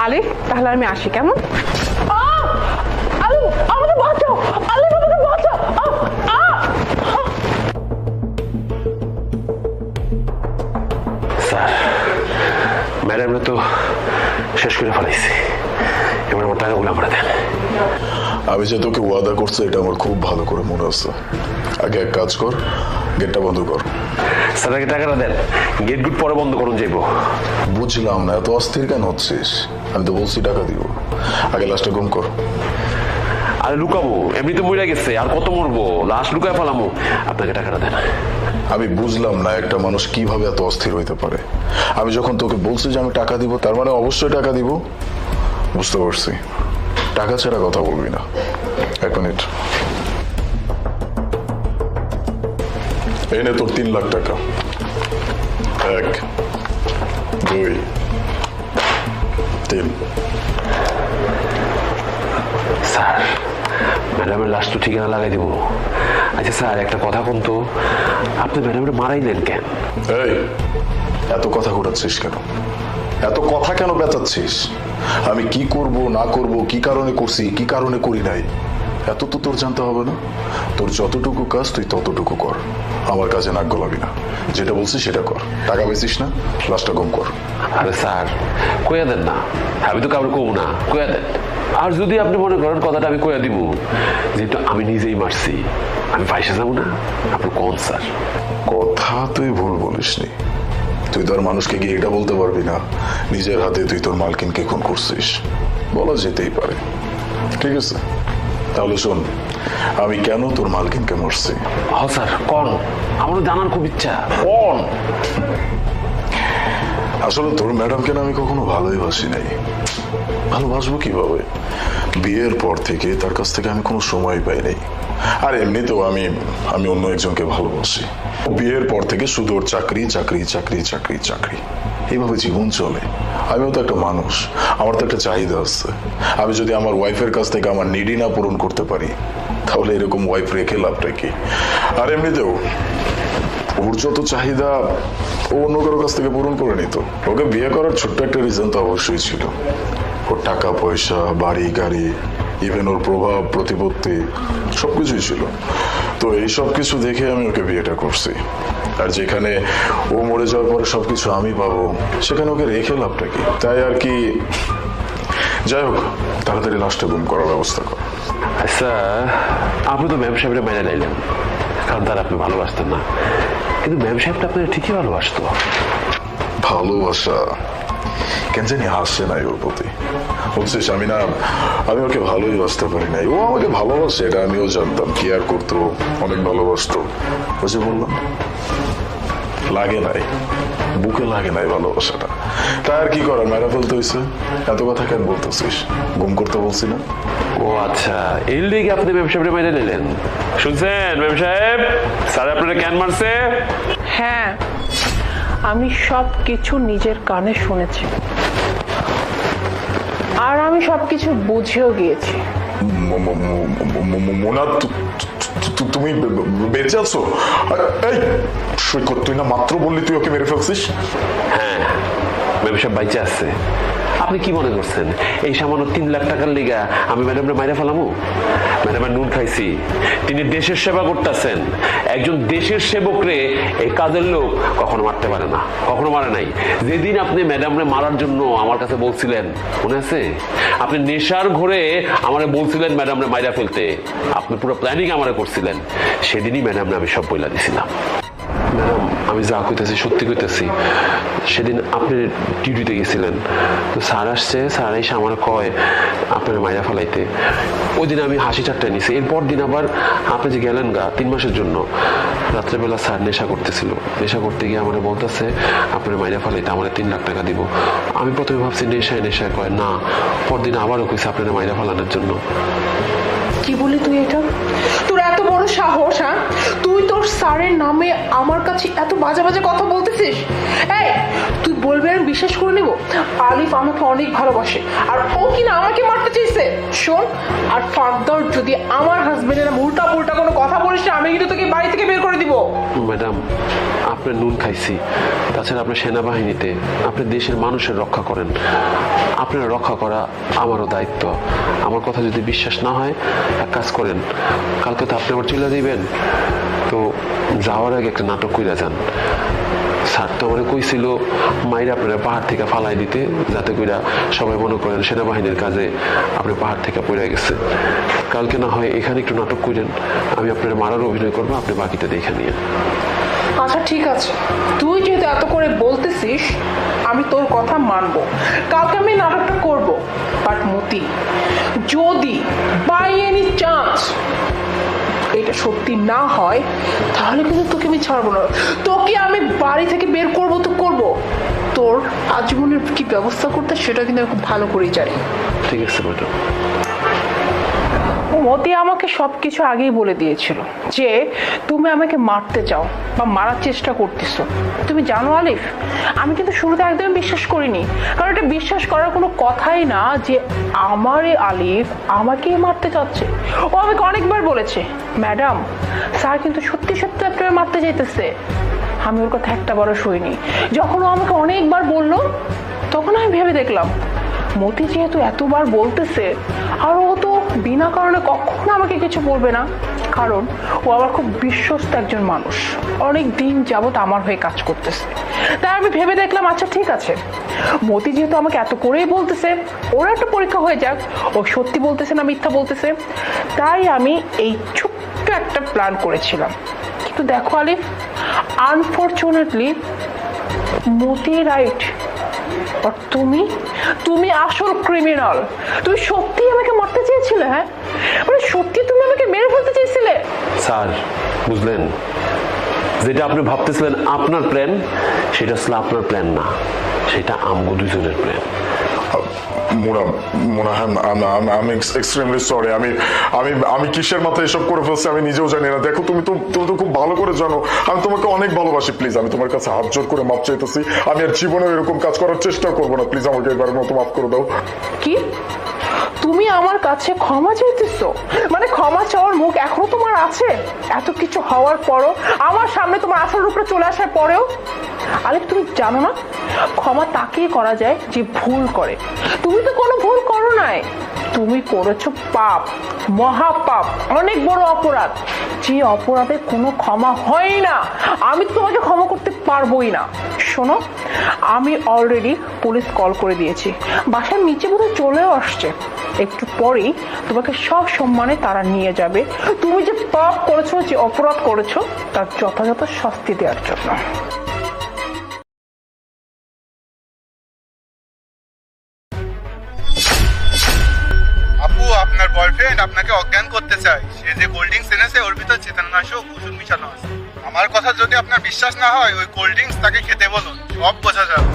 আলিফ তাহলে আমি আসি কেমন আহ! আমাকে বাঁচাও আলিফ আমাকে বাঁচাও আহ! আহ! স্যার ম্যাডামরা তো শেষ করে ফেলাইছি এবার আমার টাকাগুলো আমরা দেন আমি যে তোকে ওয়াদা করছি এটা আমার খুব ভালো করে মনে আছে আগে এক কাজ কর গেটটা বন্ধ কর। স্যার আগে টাকাটা দেন। গেট গুট পরে বন্ধ করুন যাইব। বুঝলাম না এত অস্থির কেন হচ্ছিস? আমি তো বলছি টাকা দিব। আগে লাস্টটা গুম কর। আরে লুকাবো এমনি তো মরে গেছে আর কত মরবো? লাস্ট লুকায় ফেলামো। আপনাকে টাকাটা দেন। আমি বুঝলাম না একটা মানুষ কীভাবে এত অস্থির হইতে পারে। আমি যখন তোকে বলছি যে আমি টাকা দিব তার মানে অবশ্যই টাকা দিব? বুঝতে পারছি। টাকা ছাড়া কথা বলবি না। এক মিনিট। এই নে তোর তিন লাখ টাকা। এক দুই তিন। স্যার ম্যাডামের লাস্ট তো ঠিকানা লাগাই দিব। আচ্ছা স্যার একটা কথা কোন তো। আপনি ম্যাডামের মারাইলেন কেন? এই এত কথা ঘোরাচ্ছিস কেন? এত কথা কেন বেচাচ্ছিস? আমি কি করব না করব কি কারণে করছি কি কারণে করি নাই? এত তো তোর জানতে হবে না। তোর যতটুকু কাজ তুই ততটুকু কর। আমার কাজে নাক গলাবি না। যেটা বলছিস সেটা কর। টাকা বেচিস না লাস্টটা কম কর। আরে স্যার কইয়া দেন না। আমি তো কাউকে কমু না। কইয়া দেন। আর যদি আপনি মনে করেন কথাটা আমি কইয়া দিব যেহেতু আমি নিজেই মারছি আমি পয়সা যাব না? আপনি কোন স্যার? কথা তুই ভুল বলিসনি। তুই তো আর মানুষকে গিয়ে এটা বলতে পারবি না। নিজের হাতে তুই তোর মালকিনকে খুন করছিস। বলা যেতেই পারে। ঠিক আছে? তাহলে শোন আমি কেন তোর মালকিনকে মরছি? হ স্যার কোন? আমারও জানার খুব ইচ্ছা। কোন? আসলে তোর ম্যাডামকে না আমি কখনো ভালোই বাসি নাই। ভালোবাসবো কীভাবে? বিয়ের পর থেকে তার কাছ থেকে আমি কোনো সময় পাই নাই। আর এমনিতেও আমি আমি অন্য একজনকে ভালোবাসি। বিয়ের পর থেকে শুধু ওর চাকরি চাকরি চাকরি চাকরি চাকরি। এইভাবে জীবন চলে। আমিও তো একটা মানুষ। আমার তো একটা চাহিদা আছে। আমি যদি আমার ওয়াইফের কাছ থেকে আমার নিডি না পূরণ করতে পারি, তাহলে এরকম ওয়াইফ রেখে লাভটা কি? আর এমনিতেও, ওর যত চাহিদা, ও অন্য কারও কাছ থেকে পূরণ করে নিত। ওকে বিয়ে করার ছোট্ট একটা রিজন তো অবশ্যই ছিল। ওর টাকা, পয়সা, বাড়ি, গাড়ি ইভেন ওর প্রভাব, প্রতিপত্তি, সবকিছুই ছিল। তো এই সব কিছু দেখে আমি ওকে বিয়েটা করছি। আর যেখানে ও মরে যাওয়ার পরে সবকিছু আমি পাবো সেখানে ওকে রেখে লাভটা কি? তাই আর কি? যাই হোক তাড়াতাড়ি লাস্টে গুম করার ব্যবস্থা কর। আচ্ছা আপনি তো ম্যাম সাহেবরা মেনে নিলেন কারণ তার আপনি ভালোবাসতেন না। কিন্তু ম্যাম সাহেবটা আপনার ঠিকই ভালোবাসতো। ভালোবাসা? কেন জানি হাসছে নাই ওর প্রতি। বুঝছিস আমি না আমি ওকে ভালোই বাসতে পারি নাই। ও আমাকে ভালোবাসে এটা আমিও জানতাম। কেয়ার করতো? অনেক ভালোবাসতো। যে বললাম। লাগে নাই। বুকে লাগে নাই ভালোবাসাটা। তা আর কি করার? মেরা ফেলতে হয়েছে এত কথা কেন বলতেছিস? গুম করতে বলছি না। ও আচ্ছা এই লিগে আপনি মেনে নিলেন? শুনছেন সাহেব? স্যার আপনারা কেন মারছে? হ্যাঁ আমি সব কিছু নিজের কানে শুনেছি। আর আমি সব কিছু বুঝেও গিয়েছি। মোনা তুমি বেঁচে আছো? এই, সৈকত তুই না মাত্র বললি তুই ওকে মেরে ফেলছিস? হ্যাঁ ব্যবসা বাইচে আছে। আপনি কি মনে করছেন? এই সামান্য তিন লাখ টাকার লিগা আমি ম্যাডামরা মাইরা ফেলামু? ম্যাডামের নুন খাইছি। তিনি দেশের সেবা করতেছেন। একজন দেশের সেবকরে এই কাজের লোক কখনো মারতে পারে না, কখনো মারে নাই। যেদিন আপনি ম্যাডামরে মারার জন্য আমার কাছে বলছিলেন, মনে আছে? আপনি নেশার ঘরে আমারে বলছিলেন ম্যাডামরে মাইরা ফেলতে। আপনি পুরো প্ল্যানিং আমারে করছিলেন। সেদিনই ম্যাডামরে আমি সব বইলা দিছিলাম। আমি যা কইতেছি, সত্যি কইতেছি, সেদিন আপনি ডিউটিতে গেছিলেন। তো স্যার আসছে, স্যার এসে আমার কয়, আপনার মাইরা ফেলাইতে। ওই দিন আমি হাসি ঠাট্টা নিছি। এরপর দিন আবার আপনি যে গেলেন গা, তিন মাসের জন্য, রাত্রেবেলা স্যার নেশা করতেছিল। নেশা করতে গিয়ে আমার বলতেছে, আপনার মাইরা ফেলাইতে, আমার তিন লাখ টাকা দিব। আমি প্রথমে ভাবছি নেশায় নেশায় কয়, না। পরদিন আবারও কইছে, আপনার মাইরা ফেলানোর জন্য। কি বলি তুই এটা? সাহস হ্যাঁ? তুই তোর স্যারের নামে আমার কাছে এত বাজে বাজে কথা বলতেছিস? বলবি আমি বিশ্বাস করে নেব? আলিফ আমাকে অনেক ভালোবাসে। আর ও কিনা আমাকে মারতে চাইছে শোন, আর ফার্দার যদি আমার হাজবেন্ডের উল্টা পুল্টা কোনো কথা বলিস আমি কিন্তু তোকে বাড়ি থেকে বের করে দিব। ম্যাডাম আপনার নুন খাইছি। তাছাড়া আপনার সেনাবাহিনীতে, আপনি দেশের মানুষের রক্ষা করেন। আপনার রক্ষা করা আমারও দায়িত্ব। আমার কথা যদি বিশ্বাস না হয়, এক কাজ করেন। কালকে তো আপনি আমার চলে দিবেন। তো যাওয়ার আগে একটা নাটক কইরা যান। স্যার তো কইছিল, মাইরা আপনারা পাহাড় থেকে ফালাই দিতে, যাতে কইরা সবাই মনে করেন সেনাবাহিনীর কাজে আপনি পাহাড় থেকে পড়ে গেছে কালকে না হয় এখানে একটু নাটক করেন আমি আপনার মারার অভিনয় করব, আপনি বাকিটা দেখে নিয়ে আচ্ছা ঠিক আছে। তুই যেহেতু এত করে বলতেছিস, আমি তোর কথা মানবো। কালকে আমি নাটকটা করব। বাট মতি, যদি বাই এনি চান্স এটা সত্যি না হয়, তাহলে কিন্তু তোকে আমি ছাড়বো না। তোকে আমি বাড়ি থেকে বের করব, তো করব। তোর আজীবনের কি ব্যবস্থা করতে সেটা কিন্তু আমি খুব ভালো করেই জানি। ঠিক আছে মতি আমাকে সব কিছু আগেই বলে দিয়েছিল যে তুমি আমাকে মারতে চাও বা মারার চেষ্টা করতেছো। তুমি জানো আলিফ, আমি কিন্তু শুরুতে একদমই বিশ্বাস করিনি। কারণ এটা বিশ্বাস করার কোনো কথাই না যে আমার আলিফ আমাকেই মারতে চাচ্ছে। ও আমাকে অনেকবার বলেছে, ম্যাডাম, স্যার কিন্তু সত্যি সত্যি আপনাকে মারতে চাইতেছে। আমি ওর কথা একটা বড় শুইনি। যখন ও আমাকে অনেকবার বলল, তখন আমি ভেবে দেখলাম মতি যেহেতু এতবার বলতেছে, আর ও তো বিনা কারণে কখনো আমাকে কিছু বলবে না। কারণ ও আমার খুব বিশ্বস্ত একজন মানুষ। অনেক দিন যাবত আমার হয়ে কাজ করতেছে। তাই আমি ভেবে দেখলাম আচ্ছা ঠিক আছে। মতি যেহেতু আমাকে এত করেই বলতেছে, ওর একটা পরীক্ষা হয়ে যাক। ও সত্যি বলতেছে না, মিথ্যা বলতেছে। তাই আমি এই ছোট্ট একটা প্ল্যান করেছিলাম। কিন্তু দেখো আলিফ আনফর্চুনেটলি মতি রাইট আর তুমি? তুমি আসল ক্রিমিনাল তুমি সত্যি আমাকে মারতে চেয়েছিলে হ্যাঁ? মানে সত্যি তুমি আমাকে মেরে ফেলতে চেয়েছিলে? স্যার, বুঝলেন? যেটা আপনি ভাবতেছিলেন আপনার প্ল্যান সেটা আসলে আপনার প্ল্যান না। সেটা আমগো দুজনের প্ল্যান আমি এক্সট্রিমলি সরি আমি আমি আমি কিসের মাথায় এসব করে ফেলছি আমি নিজেও জানি না। দেখো, তুমি তো তুমি তো খুব ভালো করে জানো। আমি তোমাকে অনেক ভালোবাসি প্লিজ আমি তোমার কাছে হাত জোর করে মাপ চাইতেছি। আমি আর জীবনে এরকম কাজ করার চেষ্টা না। প্লিজ আমাকে এবারের মতো মাফ করে দাও। কি? তুমি আমার কাছে ক্ষমা চাইতেছো? মানে ক্ষমা চাওয়ার মুখ এখনও তোমার আছে? এত কিছু হওয়ার পরও আমার সামনে তোমার আসল রূপে চলে আসার পরেও? আলিফ তুমি জানো না? ক্ষমা তাকেই করা যায় যে ভুল করে। তুমি তো কোনো ভুল করো নাই। তুমি করেছ পাপ, মহাপাপ, অনেক বড় অপরাধ। যে অপরাধে কোনো ক্ষমা হয় না, আমি তো তোমাকে ক্ষমা করতে পারবোই না। শোনো, আমি অলরেডি পুলিশ কল করে দিয়েছি। বাসার নিচে বোধহয় চলেও আসছে। একটু পরেই তোমাকে সব সম্মানে তারা নিয়ে যাবে। তুমি যে পাপ করেছ, যে অপরাধ করেছ, তার যথাযথ শাস্তি দেওয়ার জন্য। চায় সে যে কোল্ড ড্রিঙ্কস এনেছে ওর ভিতর চেতনানাশক ওষুধ মিশানো আছে। আমার কথা যদি আপনার বিশ্বাস না হয় ওই কোল্ড ড্রিঙ্কস তাকে খেতে বলুন। সব বোঝা যাবে।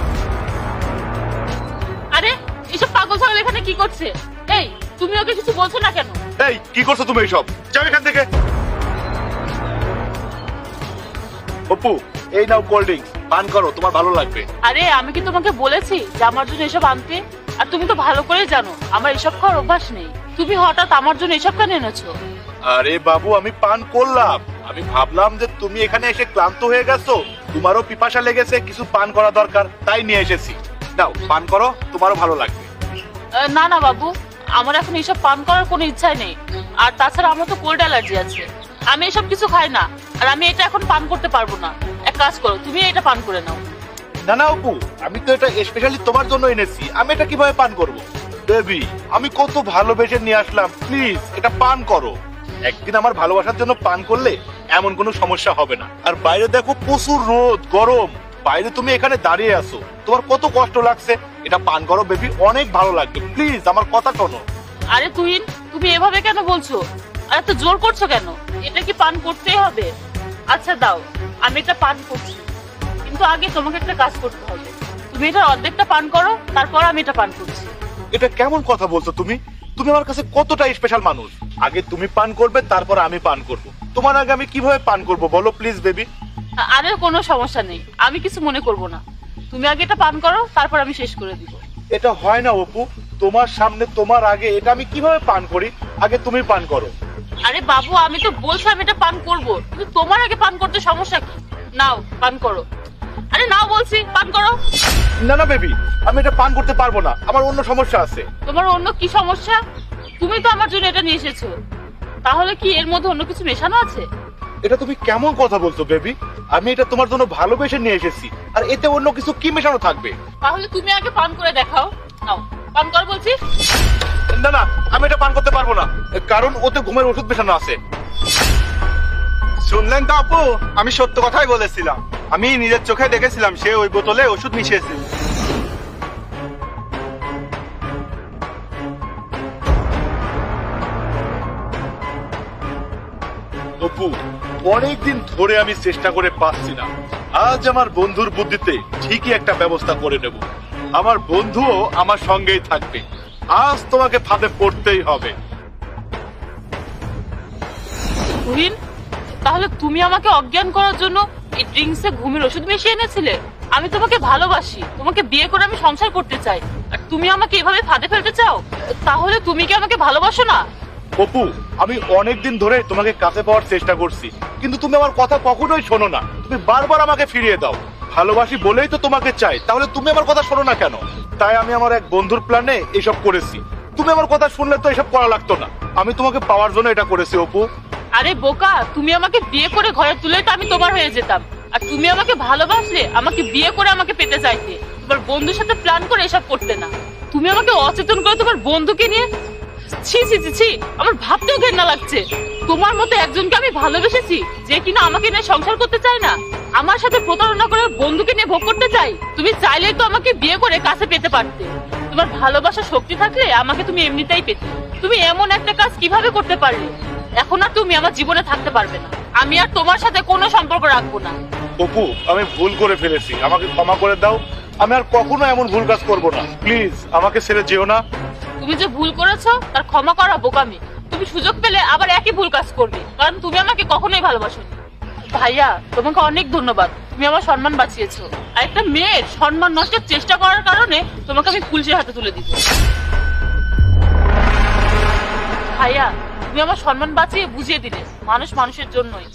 আরে এসব পাগল ছাগল এখানে কি করছে? এই তুমি ওকে কিছু বলছো না কেন? এই কি করছ তুমি এইসব? যাও এখান থেকে। অপু এই নাও কোল্ড ড্রিঙ্কস পান করো তোমার ভালো লাগবে। আরে আমি কি তোমাকে বলেছি যে আমার জন্য এসব আনতে? আর তুমি তো ভালো করে জানো আমার এসব খাওয়ার অভ্যাস নেই। তুমি হঠাৎ আমার জন্য এসব কেন এনেছো? আরে বাবু আমি পান করলাম। আমি ভাবলাম যে তুমি এখানে এসে ক্লান্ত হয়ে গেছো। তোমারও পিপাসা লেগেছে কিছু পান করা দরকার তাই নিয়ে এসেছি। দাও পান করো তোমারও ভালো লাগবে। না না বাবু আমার এখন এসব পান করার কোনো ইচ্ছাই নেই। আর তাছাড়া আমার তো কোল্ড অ্যালার্জি আছে। আমি এসব কিছু খাই না আর আমি এটা এখন পান করতে পারব না। এক কাজ করো তুমি এটা পান করে নাও। না না, অপু, আমি তো এটা স্পেশালি তোমার জন্য এনেছি। আমি এটা কীভাবে পান করব? বেবি আমি কত ভালোবেসে নিয়ে আসলাম। প্লিজ এটা পান করো। একদিন আমার ভালোবাসার জন্য পান করলে এমন কোনো সমস্যা হবে না। আর বাইরে দেখো প্রচুর রোদ, গরম। বাইরে তুমি এখানে দাঁড়িয়ে আছো। তোমার কত কষ্ট লাগছে? এটা পান করো বেবি অনেক ভালো লাগবে। প্লিজ আমার কথা শোনো। আরে তুই তুমি এভাবে কেন বলছো? আর এত জোর করছ কেন? এটা কি পান করতেই হবে? আচ্ছা দাও, আমি এটা পান করছি। কিন্তু আগে তোমাকে একটা কাজ করতে হবে। তুমি এটা অর্ধেকটা পান করো তারপর আমি এটা পান করছি। এটা কেমন কথা বলছো তুমি? তুমি আমার কাছে কতটা স্পেশাল মানুষ? আগে তুমি পান করবে তারপর আমি পান করব। তোমার আগে আমি কীভাবে পান করব? বলো প্লিজ বেবি আরে কোনো সমস্যা নেই। আমি কিছু মনে করব না। তুমি আগে এটা পান করো তারপর আমি শেষ করে দিব। এটা হয় না অপু। তোমার সামনে তোমার আগে। এটা আমি কীভাবে পান করি? আগে তুমি পান করো। আরে বাবু আমি তো বলছি আমি এটা পান করব। কিন্তু তোমার আগে পান করতে সমস্যা কি? নাও পান করো। আরে নাও বলছি পান করো। না না বেবি আমি এটা পান করতে পারব না। আমার অন্য সমস্যা আছে। তোমার অন্য কি সমস্যা? তুমি তো আমার জন্য এটা নিয়ে এসেছ। তাহলে কি এর মধ্যে অন্য কিছু মেশানো আছে? এটা তুমি কেমন কথা বলছো বেবি আমি এটা তোমার জন্য ভালোবেসে নিয়ে এসেছি। আর এতে অন্য কিছু কি মেশানো থাকবে? তাহলে তুমি আগে পান করে দেখাও। নাও পান কর বলছি। না না আমি এটা পান করতে পারব না। কারণ ওতে ঘুমের ওষুধ মেশানো আছে। শুনলেন তো আপু? আমি সত্য কথাই বলেছিলাম। আমি নিজের চোখে দেখেছিলাম সে ওই বোতলে ওষুধ মিশিয়েছে। অপু অনেকদিন ধরে আমি চেষ্টা করে পাচ্ছি না। আজ আমার বন্ধুর বুদ্ধিতে ঠিকই একটা ব্যবস্থা করে নেব। আমার বন্ধুও আমার সঙ্গেই থাকবে। আজ তোমাকে ফাঁদে পড়তেই হবে। তুহিন তাহলে তুমি আমাকে অজ্ঞান করার জন্য এই ড্রিঙ্কসে ঘুমের ওষুধ মিশিয়ে এনেছিলে? আমি তোমাকে ভালোবাসি। তোমাকে বিয়ে করে আমি সংসার করতে চাই। আর তুমি আমাকে এভাবে ফাঁদে ফেলতে চাও? তাহলে তুমি কি আমাকে ভালোবাসো না? অপু, আমি অনেকদিন ধরে তোমাকে কাছে পাওয়ার চেষ্টা করছি। কিন্তু তুমি আমার কথা কখনোই শোনো না। তুমি বারবার আমাকে ফিরিয়ে দাও। ভালোবাসি বলেই তো তোমাকে চাই। তাহলে তুমি আমার কথা শোনো না কেন? তাই আমি আমার এক বন্ধুর প্ল্যানে এসব করেছি। তুমি আমার কথা শুনলে তো এসব করা লাগতো না। আমি তোমাকে পাওয়ার জন্য এটা করেছি, অপু। আরে বোকা, তুমি আমাকে বিয়ে করে ঘরে তুলে তো আমি তোমার হয়ে যেতাম। আর তুমি আমাকে ভালোবাসলে আমাকে বিয়ে করে আমাকে পেতে চাইতে। তোমার বন্ধুর সাথে প্ল্যান করে এসব করতে না। তুমি আমাকে অচেতন করে তোমার বন্ধুকে নিয়ে ছি ছি ছি ছি, আমার ভাবতেও ঘেন্না লাগছে। তোমার মতো একজনকে আমি ভালোবেসেছি যে কিনা আমাকে নিয়ে সংসার করতে চায় না। আমার সাথে প্রতারণা করে বন্ধুকে নিয়ে ভোগ করতে চাই তুমি চাইলে তো আমাকে বিয়ে করে কাছে পেতে পারতে। তোমার ভালোবাসা শক্তি থাকলে আমাকে তুমি এমনিতেই পেতে। তুমি এমন একটা কাজ কীভাবে করতে পারলে? এখন আর তুমি আমার জীবনে থাকতে পারবে না। আমি আর তোমার সাথে কোনো সম্পর্ক রাখব না। অপু আমি ভুল করে ফেলেছি। আমাকে ক্ষমা করে দাও। আমি আর কখনো এমন ভুল কাজ করব না। প্লিজ আমাকে ছেড়ে যেও না। তুমি যে ভুল করেছ তার ক্ষমা করা বোকামি। তুমি সুযোগ পেলে আবার একই ভুল কাজ করবে। কারণ তুমি আমাকে কখনোই ভালোবাসোনি। ভাইয়া তোমাকে অনেক ধন্যবাদ। তুমি আমার সম্মান বাঁচিয়েছো। আর একটা মেয়ের সম্মান নষ্টের চেষ্টা করার কারণে তোমাকে আমি পুলিশের হাতে তুলে দিব। ভাইয়া তুমি আমার সম্মান বাঁচিয়ে বুঝিয়ে দিলে মানুষ মানুষের জন্যই।